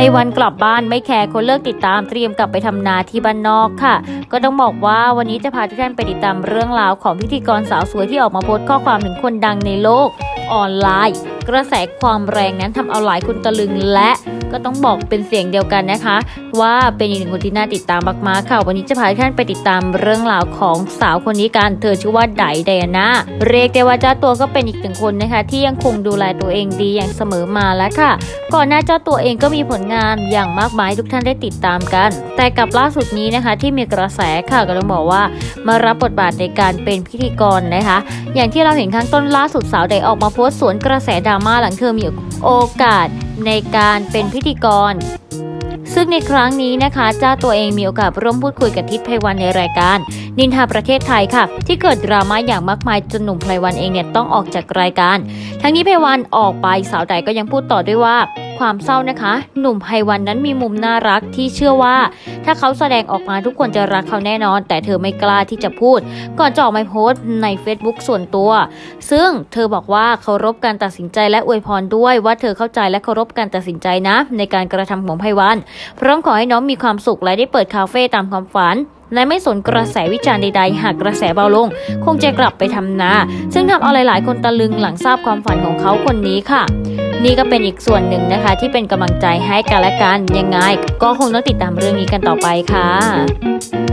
ไอวันกลับบ้านไม่แคร์คนเลิกติดตามเตรียมกลับไปทำนาที่บ้านนอกค่ะ ก็ต้องบอกว่าวันนี้จะพาทุกท่านไปติดตามเรื่องราวของพิธีกรสาวสวยที่ออกมาโพสต์ข้อความถึงคนดังในโลกออนไลน์ กระแสความแรงนั้นทำเอาหลายคนตะลึงและ ก็ต้องบอกเป็นเสียงเดียวกันนะคะ ว่าเป็นอีกหนึ่งคนที่น่าติดตามมากๆค่ะวันนี้จะพาทุกท่านไปติดตามเรื่องราวของสาวคนนี้กันเธอชื่อว่าไดไดอาน่าเรียกได้ว่าเจ้าตัวก็เป็นอีกหนึ่งคนนะคะ ที่ยังคงดูแลตัวเองดีอย่างเสมอมาแล้วค่ะ ก่อนหน้าเจ้าตัวเองก็มีผลงานอย่างมากมายทุกท่านได้ติดตามกัน แต่กับล่าสุดนี้นะคะ ที่มีกระแสค่ะก็ต้องบอกว่า มารับบทบาทในการเป็นพิธีกรนะคะ อย่างที่เราเห็นข้างต้นล่าสุดสาวไดออกมาโพสต์สวนกระแสดราม่าหลังเธอมีโอกาส ในการเป็นพิธีกร ซึ่งในครั้งนี้นะคะ เจ้าตัวเองมีโอกาสร่วมพูดคุยกับทิศไพวันในรายการ นินทาประเทศไทยค่ะ ที่เกิดดราม่าอย่างมากมายจนหนุ่มไพวันเองเนี่ยต้องออกจากรายการ ทั้งนี้ไพวันออกไปสาวใดก็ยังพูดต่อด้วยว่า ความเศร้านะคะ หนุ่มไพวันนั้นมีมุมน่ารักที่เชื่อว่า ถ้าเขาแสดงออกมาทุกคนจะรักเขาแน่นอน แต่เธอไม่กล้าที่จะพูด ก่อนจะออกมาโพสต์ใน Facebook ส่วนตัว ซึ่งเธอบอกว่าเคารพการตัดสินใจและอวยพรด้วยว่าเธอเข้าใจและเคารพการตัดสินใจนะ ในการกระทำของไพวันพร้อมขอให้น้องมีความสุขและได้เปิดคาเฟ่ตามความฝันและไม่สนกระแสวิจารณ์ใดๆ หากกระแสเบาลง คงจะกลับไปทำนา ซึ่งทำเอาหลายๆ คนตะลึงหลังทราบความฝันของเขาคนนี้ค่ะ นี่ก็เป็นอีกส่วนหนึ่งนะคะ ที่เป็นกำลังใจให้กันและกันยังไง ก็คงต้องติดตามเรื่องนี้กันต่อไปค่ะ